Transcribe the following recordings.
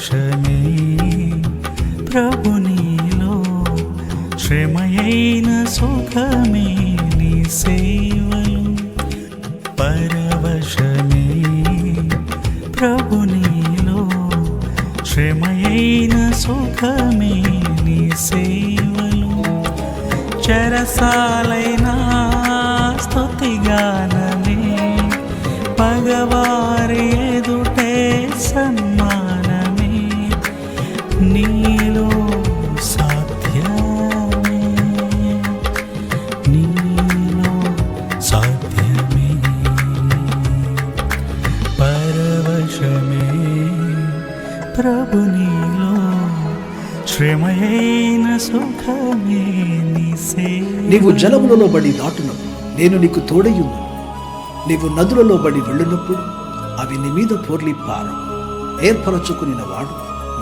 దర్శనే ప్రభు నీలో శ్రమయైన సుఖమే నీ సేవలు. పరవశమే ప్రభు నీలో శ్రమయైన సుఖమే నీ సేవలు. చరసాలైనా నీవు జలములలో బడి దాటునప్పుడు నేను నీకు తోడయ్యున్నాను నీవు నదులలో బడి వెళ్ళినప్పుడు అవి నీ మీద పోర్లి పారు ఏర్పరచుకునిన వాడు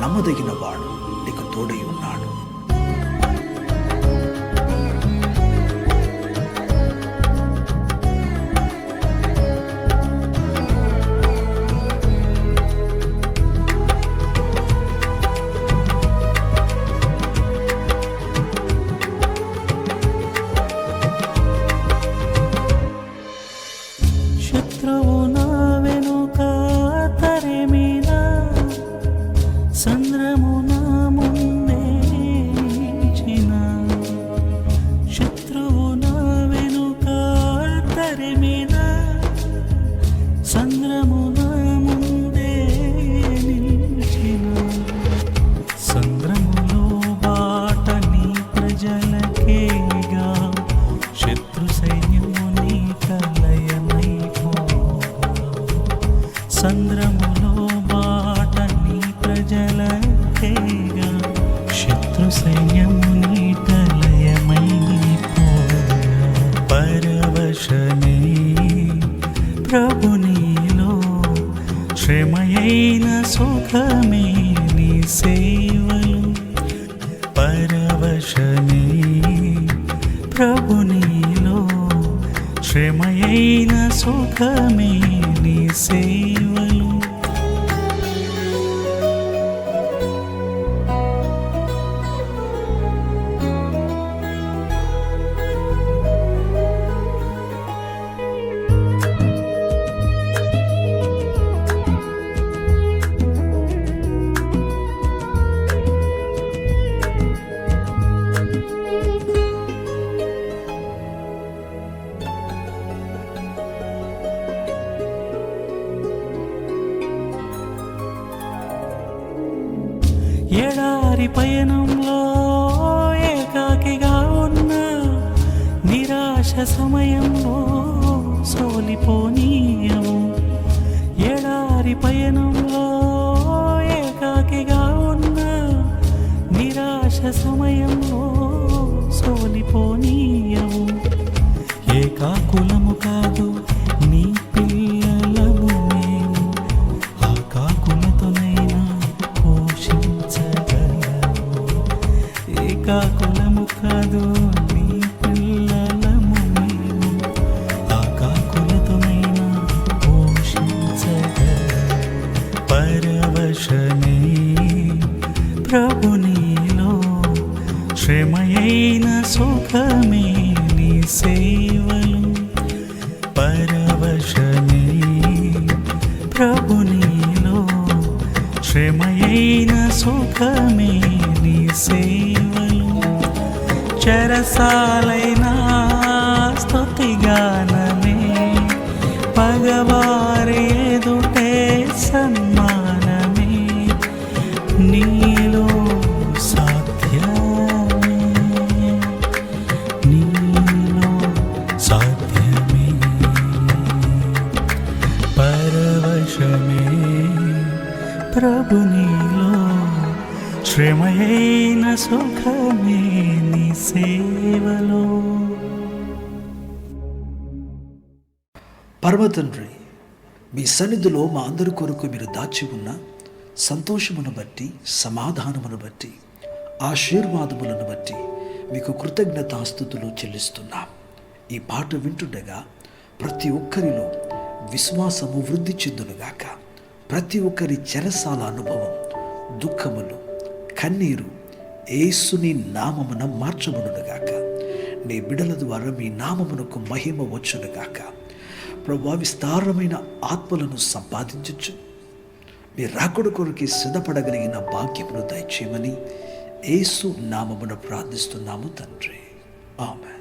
నమ్మదగిన వాడు నీకు తోడై ఉన్నాడు. ప్రభు నీలో. క్షమయైన సుఖమే నీ సేవలు. పరవశమే ప్రభు నీలో. క్షమయైన సుఖమే నీ సేవలు. ఎడారి పయనంలో ఏకాకిగా ఉన్న నిరాశ సమయంలో సోలిపోనీయము. ఎడారి పయనంలో ఏకాకిగా ఉన్న నిరాశ సమయంలో సోలిపోనీయము. ఏకాకులం క్షమయైన సుఖమే నీ సేవలు. పరవశమే ప్రభు క్షమయైన సుఖమే నీ సేవలు. చరసాలైన స్తుతిగానమే భగవా ప్రభు నీలో శ్రమయైన సుఖమే నీ సేవలో. పర్వతండ్రి మీ సన్నిధిలో మా అందరి కొరకు మీరు దాచి ఉన్న సంతోషమును బట్టి సమాధానమును బట్టి ఆశీర్వాదములను బట్టి మీకు కృతజ్ఞతాస్థుతులు చెల్లిస్తున్నాం. ఈ పాట వింటుండగా ప్రతి ఒక్కరిలో విశ్వాసము వృద్ధి చెందునుగాక. ప్రతి ఒక్కరి చెరసాల అనుభవం దుఃఖములు కన్నీరు ఏసుని నామమున మార్చబడునుగాక. నీ బిడల ద్వారా మీ నామమునకు మహిమ వచ్చునుగాక. ప్రభా విస్తారమైన ఆత్మలను సంపాదించచ్చు మీ రాకుడు కొరకు సిద్ధపడగలిగిన భాగ్యమును దయచేయమని ఏసు నామమున ప్రార్థిస్తున్నాము తండ్రి. ఆమె